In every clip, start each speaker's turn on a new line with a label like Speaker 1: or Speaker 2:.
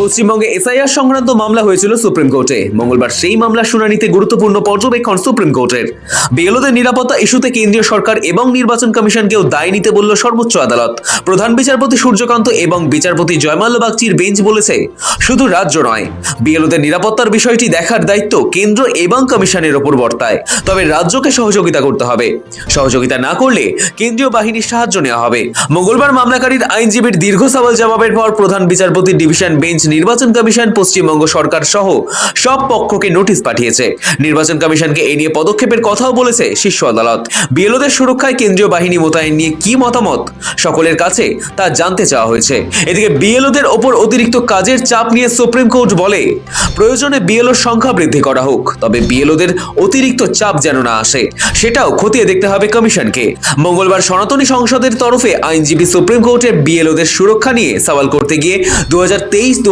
Speaker 1: পশ্চিমবঙ্গে এসআইআর সংক্রান্ত মামলা হয়েছিল সুপ্রিম কোর্টে। মঙ্গলবার সেই মামলার শুনানিতে গুরুত্বপূর্ণ পর্যবেক্ষণ সুপ্রিম কোর্টের। বিএলওদের নিরাপত্তা ইস্যুতে কেন্দ্রীয় সরকার এবং নির্বাচন কমিশনকেও দায় নিতে বলল সর্বোচ্চ আদালত। প্রধান বিচারপতি সূর্যকান্ত এবং বিচারপতি জয়মাল্য বাগচির বেঞ্চ বলেছে, শুধু রাজ্য নয়, বিএলওদের নিরাপত্তার বিষয়টি দেখার দায়িত্ব কেন্দ্র এবং কমিশনের ওপর বর্তায়। তবে রাজ্যকে সহযোগিতা করতে হবে। সহযোগিতা না করলে কেন্দ্রীয় বাহিনীর সাহায্য নেওয়া হবে। মঙ্গলবার মামলাকারীর আইনজীবীর দীর্ঘ সওয়াল জবাবের পর প্রধান বিচারপতি ডিভিশন বেঞ্চ নির্বাচন কমিশন, পশ্চিমবঙ্গ সরকার সহ সব পক্ষকে নোটিশ পাঠিয়েছে। নির্বাচন কমিশনকে এ নিয়ে পদক্ষেপের কথাও বলেছে শীর্ষ আদালত। বিএলওদের সুরক্ষায় কেন্দ্রীয় বাহিনী মোতায়েন নিয়ে কি মতামত? সকলের কাছে তা জানতে চাওয়া হয়েছে। এদিকে বিএলওদের ওপর অতিরিক্ত কাজের চাপ নিয়ে সুপ্রিম কোর্ট বলে, প্রয়োজনে বিএলওর সংখ্যা বৃদ্ধি করা হোক, তবে বিএলওদের অতিরিক্ত চাপ যেন না আসে, সেটাও খতিয়ে দেখতে হবে কমিশনকে। মঙ্গলবার সনাতনী সংসদের তরফে আইনজীবী সুপ্রিম কোর্টে বিএলওদের সুরক্ষা নিয়ে সওয়াল করতে গিয়ে দু হাজার তেইশ দু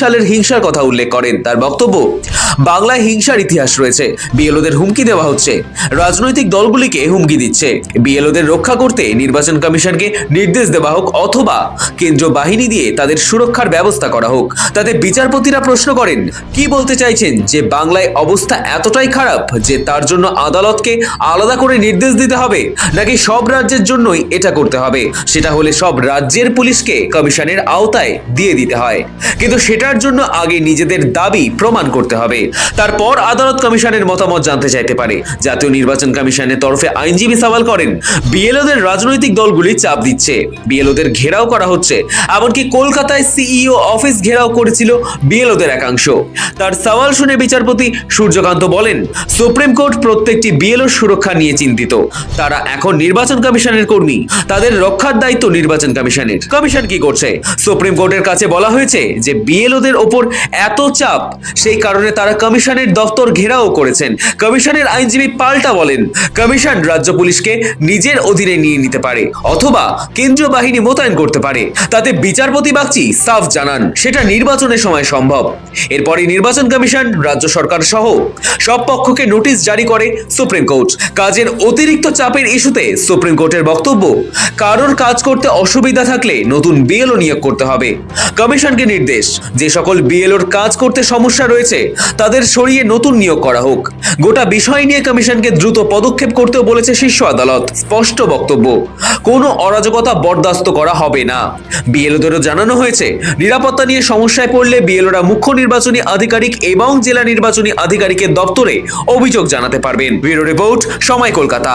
Speaker 1: সালের হিংসার কথা উল্লেখ করেন তার বক্তব্য। বাংলায় হিংসার ইতিহাস রয়েছে, বিএলওদের হুমকি দেওয়া হচ্ছে, রাজনৈতিক দলগুলিকে হুমকি দিচ্ছে। বিএলওদের রক্ষা করতে নির্বাচন কমিশনকে নির্দেশ দেওয়া হোক অথবা কেন্দ্র বাহিনী দিয়ে তাদের সুরক্ষার ব্যবস্থা করা হোক। তাতে বিচারপতিরা প্রশ্ন করেন, কি বলতে চাইছেন যে বাংলায় অবস্থা এতটাই খারাপ যে তার জন্য আদালতকে আলাদা করে নির্দেশ দিতে হবে, নাকি সব রাজ্যের জন্যই এটা করতে হবে? সেটা হলে সব রাজ্যের পুলিশকে কমিশনের আওতায় দিয়ে দিতে হয়। কিন্তু সেটার জন্য আগে নিজেদের দাবি প্রমাণ করতে হবে। তারপর আদালত কমিশনের মতামত জানতে চাইতে পারে। জাতীয় নির্বাচন কমিশনের তরফে আইনজীবী সওয়াল করেন, বিএলওদের রাজনৈতিক দলগুলি চাপ দিচ্ছে। বিএলওদের ঘেরাও করা হচ্ছে, এমনকি কলকাতায় সিইও অফিস ঘেরাও করেছিল বিএলওদের একাংশ। তার সওয়াল শুনে বিচারপতি সূর্যকান্ত বলেন, সুপ্রিম কোর্ট প্রত্যেকটি বিএলও সুরক্ষা নিয়ে চিন্তিত। তারা এখন নির্বাচন কমিশনের কর্মী, তাদের রক্ষার দায়িত্ব নির্বাচন কমিশনের। কমিশন কি করছে? সুপ্রিম কোর্টের কাছে বলা হয়েছে যে বিএলওদের ওপর এত চাপ, সেই কারণে তারা কমিশনের দপ্তর ঘেরাও করেছেন। কমিশনের আইনজীবী পাল্টা বলেন, কমিশন রাজ্য পুলিশকে নিজের অধীনে নিয়ে নিতে পারে, অথবা কেন্দ্রীয় বাহিনী মোতায়েন করতে পারে। তাতে বিচারপতি বাগচি সাফ জানান, সেটা নির্বাচনের সময় সম্ভব। এরপরে নির্বাচন কমিশন, রাজ্য সরকার সহ সব পক্ষকে নোটিশ জারি করে সুপ্রিম কোর্ট। কাজের অতিরিক্ত চাপের ইস্যুতে সুপ্রিম কোর্টের বক্তব্য, কারোর কাজ করতে অসুবিধা থাকলে নতুন বিএলও নিয়োগ করতে হবে। কমিশনকে নির্দেশ যে সকল বিএলওর কাজ করতে সমস্যা রয়েছে, তাদের সরিয়ে নতুন নিয়োগ করা হোক। গোটা বিষয় নিয়ে কমিশনকে দ্রুত পদক্ষেপ করতেও বলেছে শীর্ষ আদালত। স্পষ্ট বক্তব্য, কোনো অরাজকতা বরদাস্ত করা হবে না। বিএলওদেরও জানানো হয়েছে, নিরাপত্তা নিয়ে সমস্যায় পড়লে বিএলওরা মুখ্য নির্বাচনী আধিকারিক এবং জেলা নির্বাচনী আধিকারিকের দপ্তরে অভিযোগ জানাতে পারবেন। ব্যুরো রিপোর্ট, সময় কলকাতা।